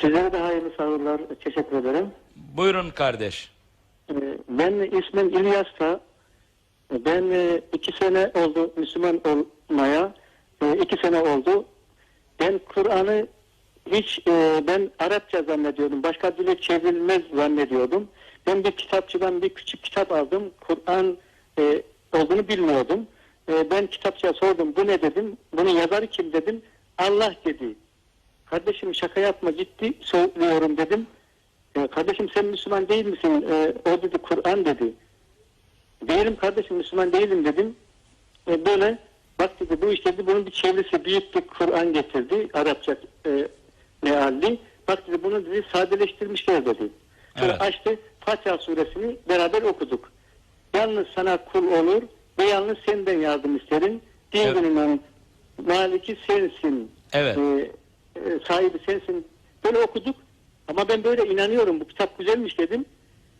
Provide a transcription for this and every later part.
Sizlere de hayırlı sağlıklar. Teşekkür ederim. Buyurun kardeş. Ee, Ben ismim İlyas da. Ben e, iki sene oldu Müslüman olmaya. E, iki sene oldu. Ben Kur'an'ı hiç e, ben Arapça zannediyordum. Başka dile çevrilmez zannediyordum. Ben bir kitapçıdan bir küçük kitap aldım. Kur'an olduğunu bilmiyordum. Ben kitapçıya sordum. Bu ne dedim. Bunun yazarı kim dedim. Allah dedi. Kardeşim şaka yapma gitti söylüyorum dedim. E, kardeşim sen Müslüman değil misin? E, o dedi Kur'an dedi. Değilim kardeşim Müslüman değilim dedim. E, böyle bak dedi bu iş dedi bunun bir çevresi büyük bir Kur'an getirdi. Arapça e, mealli. Bak dedi bunu dedi sadeleştirmişler dedi. Sonra Evet. açtı Fatiha suresini beraber okuduk. Yalnız sana kul olur ve yalnız senden yardım isterim. Din Evet. maliki sensin. Evet. E, sahibi sensin. Böyle okuduk. Ama ben böyle inanıyorum. Bu kitap güzelmiş dedim.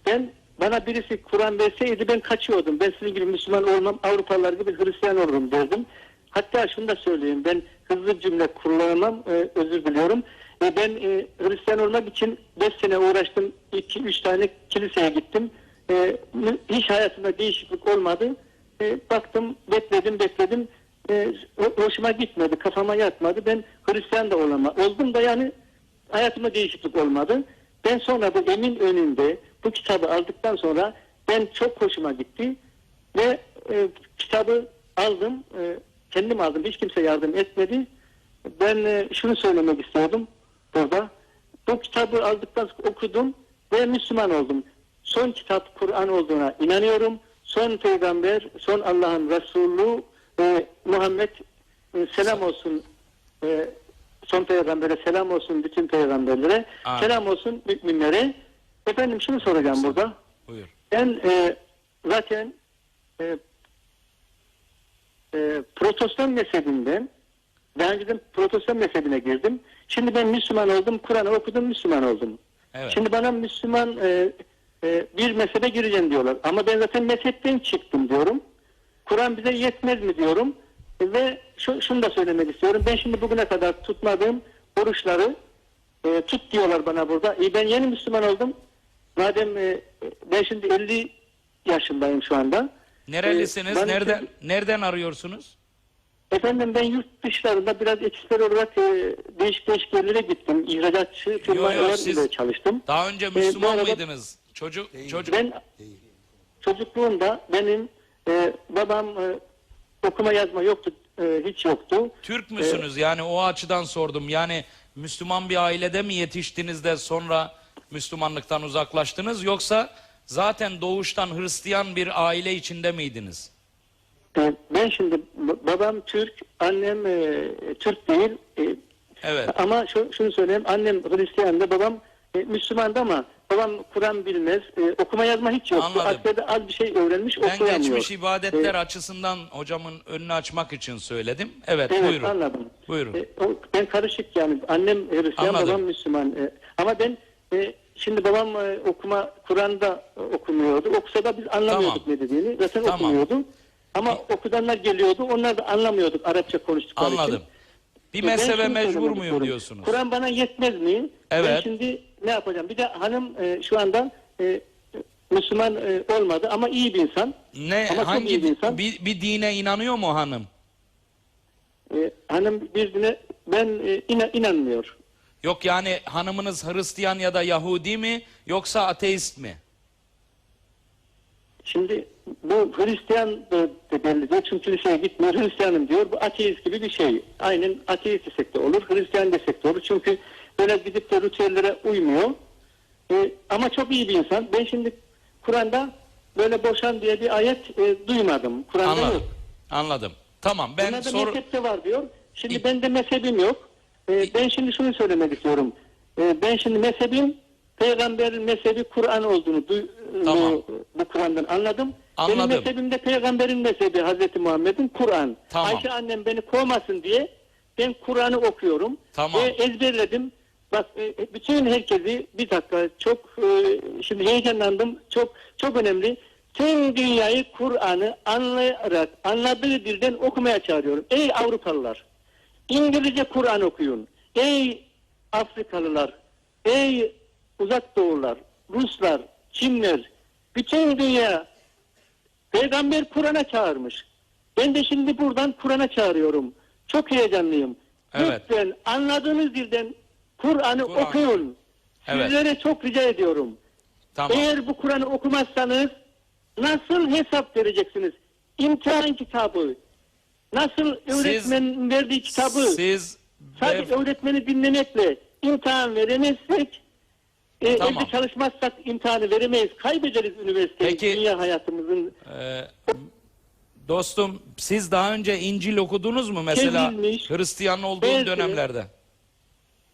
Ben bana birisi Kur'an verseydi ben kaçıyordum. Ben sizin gibi Müslüman olmam, Avrupalılar gibi Hristiyan olurum derdim. Hatta şunu da söyleyeyim. Ben hızlı cümle kullanamam. e, özür diliyorum. E, ben e, Hristiyan olmak için 5 sene uğraştım. 2-3 tane kiliseye gittim. E, hiç hayatımda değişiklik olmadı. E, baktım, bekledim, bekledim. E, ho- hoşuma gitmedi, kafama yatmadı. Ben Hristiyan da olama. Oldum da yani hayatımda değişiklik olmadı. Ben sonra bu emin önünde bu kitabı aldıktan sonra ben çok hoşuma gitti ve e, kitabı aldım. E, kendim aldım. Hiç kimse yardım etmedi. Ben e, şunu söylemek istiyordum burada. Bu kitabı aldıktan sonra okudum ve Müslüman oldum. Son kitap Kur'an olduğuna inanıyorum. Son peygamber, son Allah'ın Resulü e, Muhammed e, selam olsun e, son peygambere selam olsun bütün peygamberlere Amin. selam olsun müminlere. Efendim şunu soracağım burada. Buyur. Ben e, zaten e, e, protestan mezhebinden daha önceden protestan mezhebine girdim. Şimdi ben Müslüman oldum, Kur'an'ı okudum, Müslüman oldum. Evet. Şimdi bana Müslüman e, e, bir mezhebe gireceğim diyorlar. Ama ben zaten mezhepten çıktım diyorum. Kur'an bize yetmez mi diyorum. E, ve şu, şunu da söylemek istiyorum. Ben şimdi bugüne kadar tutmadığım oruçları e, tut diyorlar bana burada. E, ben yeni Müslüman oldum. Madem e, ben şimdi 50 yaşındayım şu anda. Nerelisiniz? E, Nereden nereden arıyorsunuz? Efendim ben yurt dışlarında biraz ekspert olarak e, değişik değişik yerlere gittim. İhracatçı Yo, firmalar yo, siz ile çalıştım. Daha önce bu Müslüman arada- mıydınız? Çocuk çocuk Ben çocukluğumda benim e, babam e, okuma yazma yoktu, e, hiç yoktu. Türk müsünüz? Yani o açıdan sordum. Yani Müslüman bir ailede mi yetiştiniz de sonra Müslümanlıktan uzaklaştınız yoksa zaten doğuştan Hristiyan bir aile içinde miydiniz? E, ben şimdi b- babam Türk, annem e, Türk değil. E, Evet. ama şu, şunu söyleyeyim, annem Hristiyan'dı, babam e, Müslüman'dı ama babam Kur'an bilmez, e, okuma yazma hiç yoktu. Anladım. Askerde az bir şey öğrenmiş, Ben okuyamıyor. geçmiş ibadetler E, açısından hocamın önünü açmak için söyledim. Evet, Evet buyurun. anladım. Buyurun. E, o- ben karışık yani annem Hristiyan Anladım. babam Müslüman. E, ama ben e, şimdi babam e, okuma Kur'an'da e, okumuyordu. Okusa da biz anlamıyorduk Tamam. ne dediğini. Zaten Tamam. okumuyordu. Ama okudanlar geliyordu. Onlar da anlamıyorduk Arapça konuştukları için. Anladım. Bir E, ben mezhebe mecbur muyum diyorsunuz? Kur'an bana yetmez mi? Ben Evet. şimdi ne yapacağım? Bir de hanım e, şu anda e, Müslüman e, olmadı ama iyi bir insan. Ne Ama hangi iyi bir insan. bir, bir dine inanıyor mu hanım? E, hanım birbirine ben e, inan, inanmıyor. Yok yani hanımınız Hristiyan ya da Yahudi mi yoksa ateist mi? Şimdi bu Hristiyan da belli diyor çünkü kiliseye gitmiyor Hristiyanım diyor bu ateist gibi bir şey. Aynen ateist desek de olur Hristiyan desek de olur çünkü böyle gidip de ritüellere uymuyor. Ee, ama çok iyi bir insan. Ben şimdi Kur'an'da böyle boşan diye bir ayet e, duymadım. Kur'an'da Anladım. yok. Anladım. Tamam ben Bunlarda sor mezhepte var diyor. Şimdi İ- bende mezhebim yok. İ- ben şimdi şunu söylemek istiyorum. Ee, ben şimdi mezhebim peygamberin mezhebi Kur'an olduğunu duy- Tamam. bu, bu Kur'an'dan anladım. Anladım. Benim mezhebimde peygamberin mezhebi Hazreti Muhammed'in Kur'an. Tamam. Ayşe annem beni kovmasın diye ben Kur'an'ı okuyorum. Tamam. Ve ezberledim. Bak e, bütün herkesi bir dakika çok e, şimdi heyecanlandım. Çok çok önemli. Tüm dünyayı Kur'an'ı anlayarak anladığı dilden okumaya çağırıyorum. Ey Avrupalılar! İngilizce Kur'an okuyun. Ey Afrikalılar! ey uzak doğular, Ruslar, Çinler, bütün dünya peygamber Kur'an'a çağırmış. Ben de şimdi buradan Kur'an'a çağırıyorum. Çok heyecanlıyım. Evet. Lütfen anladığınız dilden Kur'an'ı Kur'an. okuyun. Evet. Sizlere çok rica ediyorum. Tamam. Eğer bu Kur'an'ı okumazsanız nasıl hesap vereceksiniz? İmtihan kitabı. Nasıl öğretmenin verdiği kitabı Siz sadece öğretmeni dinlemekle imtihan veremezsek e, Tamam. evde çalışmazsak imtihanı veremeyiz. Kaybederiz üniversiteyi, Peki. dünya hayatımızın. Ee, dostum siz daha önce İncil okudunuz mu mesela Çevrilmiş. Hristiyan olduğun Belki. dönemlerde?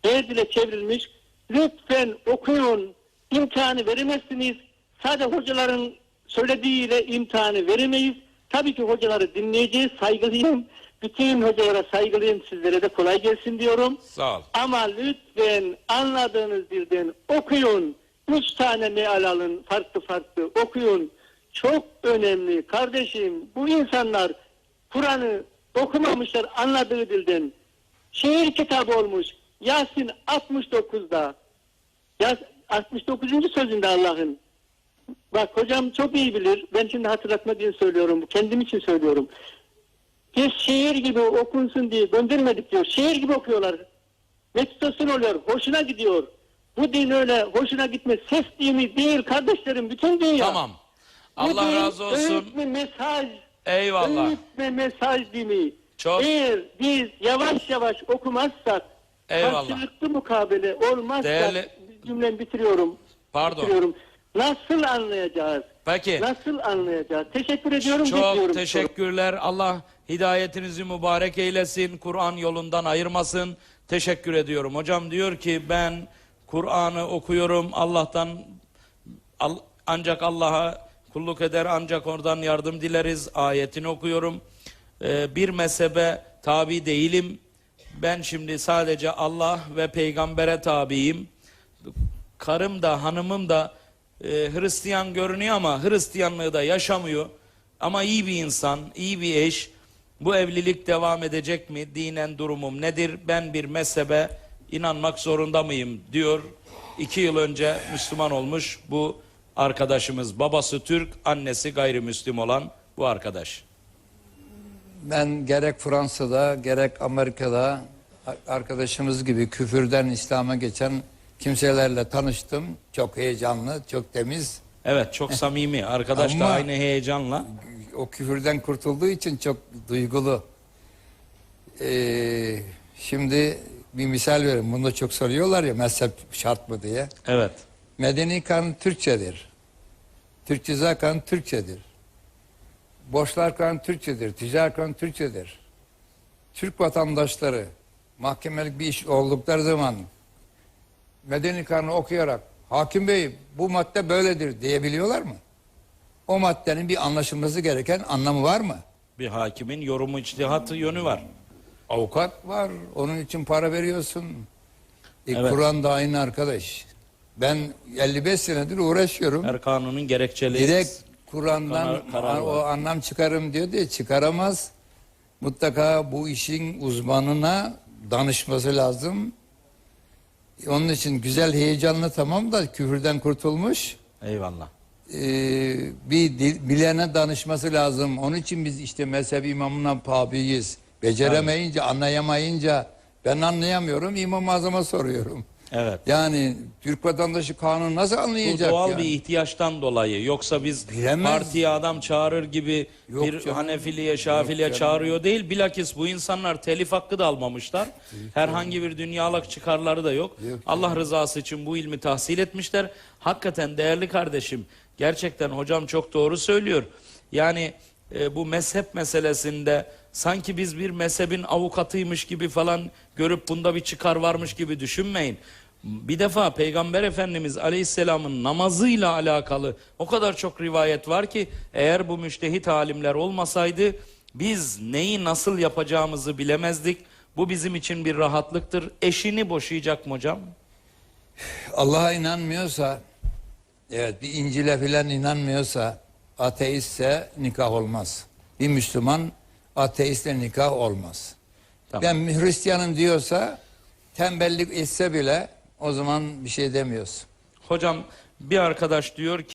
Her dile çevrilmiş. Lütfen okuyun. İmtihanı veremezsiniz. Sadece hocaların söylediğiyle imtihanı veremeyiz. Tabii ki hocaları dinleyeceğiz. Saygılıyım. Bütün hocalara saygılıyım. Sizlere de kolay gelsin diyorum. Sağ ol. Ama lütfen anladığınız dilden okuyun. Üç tane meal alın farklı farklı okuyun. Çok önemli kardeşim bu insanlar Kur'an'ı okumamışlar anladığı dilden. Şiir kitabı olmuş. Yasin 69'da. Yas 69. sözünde Allah'ın. Bak hocam çok iyi bilir. Ben şimdi hatırlatma diye söylüyorum. Kendim için söylüyorum. Biz şiir gibi okunsun diye göndermedik diyor. Şiir gibi okuyorlar. Meditasyon oluyor. Hoşuna gidiyor. Bu din öyle hoşuna gitmez. Ses dini değil kardeşlerim. Bütün dünya. Tamam. Bu Allah din razı olsun. Öğüt ve mesaj. Eyvallah. Öğüt ve mesaj dini. Çok- Eğer biz yavaş yavaş okumazsak Eyvallah. karşılıklı mukabele olmazsa Değerli- cümlemi bitiriyorum. Pardon. Bitiriyorum. Nasıl anlayacağız? Peki. Nasıl anlayacağız? Teşekkür ediyorum. Çok teşekkürler. Allah hidayetinizi mübarek eylesin. Kur'an yolundan ayırmasın. Teşekkür ediyorum. Hocam diyor ki ben Kur'an'ı okuyorum. Allah'tan Al- ancak Allah'a kulluk eder ancak oradan yardım dileriz. Ayetini okuyorum. Ee, bir mezhebe tabi değilim. Ben şimdi sadece Allah ve peygambere tabiyim. Karım da hanımım da e, Hristiyan görünüyor ama Hristiyanlığı da yaşamıyor. Ama iyi bir insan, iyi bir eş. Bu evlilik devam edecek mi? Dinen durumum nedir? Ben bir mezhebe inanmak zorunda mıyım? diyor. İki yıl önce Müslüman olmuş bu arkadaşımız. Babası Türk, annesi gayrimüslim olan bu arkadaş. Ben gerek Fransa'da gerek Amerika'da arkadaşımız gibi küfürden İslam'a geçen kimselerle tanıştım. Çok heyecanlı, çok temiz. Evet çok samimi. Arkadaş da Ama- aynı heyecanla. O küfürden kurtulduğu için çok duygulu. Ee, şimdi bir misal vereyim. Bunu da çok soruyorlar ya mezhep şart mı diye. Evet. Medeni kanun Türkçedir. Türk Ceza Kanunu Türkçedir. Borçlar Kanunu Türkçedir. Ticari Kanunu Türkçedir. Türk vatandaşları mahkemelik bir iş oldukları zaman Medeni Kanunu okuyarak hakim bey bu madde böyledir diyebiliyorlar mı? O maddenin bir anlaşılması gereken anlamı var mı? Bir hakimin yorumu içtihatı yönü var. Avukat var. Onun için para veriyorsun. E, Evet. Kur'an da aynı arkadaş. Ben 55 senedir uğraşıyorum. Her kanunun gerekçeli. Direkt Kur'an'dan o anlam çıkarım diyor diye çıkaramaz. Mutlaka bu işin uzmanına danışması lazım. Onun için güzel heyecanlı tamam da küfürden kurtulmuş. Eyvallah. Ee, bir dil- bilene danışması lazım. Onun için biz işte mezhep imamına tabiiz. Beceremeyince, anlayamayınca ben anlayamıyorum. İmam-ı Azam'a soruyorum. Evet. Yani Türk vatandaşı kanunu nasıl Bu anlayacak doğal yani? bir ihtiyaçtan dolayı. Yoksa biz Bilemez. partiye adam çağırır gibi Yok bir canım. Hanefiliye, Şafiliye Yok canım. çağırıyor değil. Bilakis bu insanlar telif hakkı da almamışlar. Herhangi bir dünyalık çıkarları da yok. Yok Allah rızası için bu ilmi tahsil etmişler. Hakikaten değerli kardeşim. Gerçekten hocam çok doğru söylüyor. Yani e, bu mezhep meselesinde sanki biz bir mezhebin avukatıymış gibi falan görüp bunda bir çıkar varmış gibi düşünmeyin. Bir defa Peygamber Efendimiz Aleyhisselam'ın namazıyla alakalı o kadar çok rivayet var ki eğer bu müştehit alimler olmasaydı biz neyi nasıl yapacağımızı bilemezdik. Bu bizim için bir rahatlıktır. Eşini boşayacak mı hocam? Allah'a inanmıyorsa, evet bir İncil'e filan inanmıyorsa, ateistse nikah olmaz. Bir Müslüman ateistle nikah olmaz. Tamam. Ben Hristiyanım diyorsa, tembellik etse bile o zaman bir şey demiyoruz. Hocam bir arkadaş diyor ki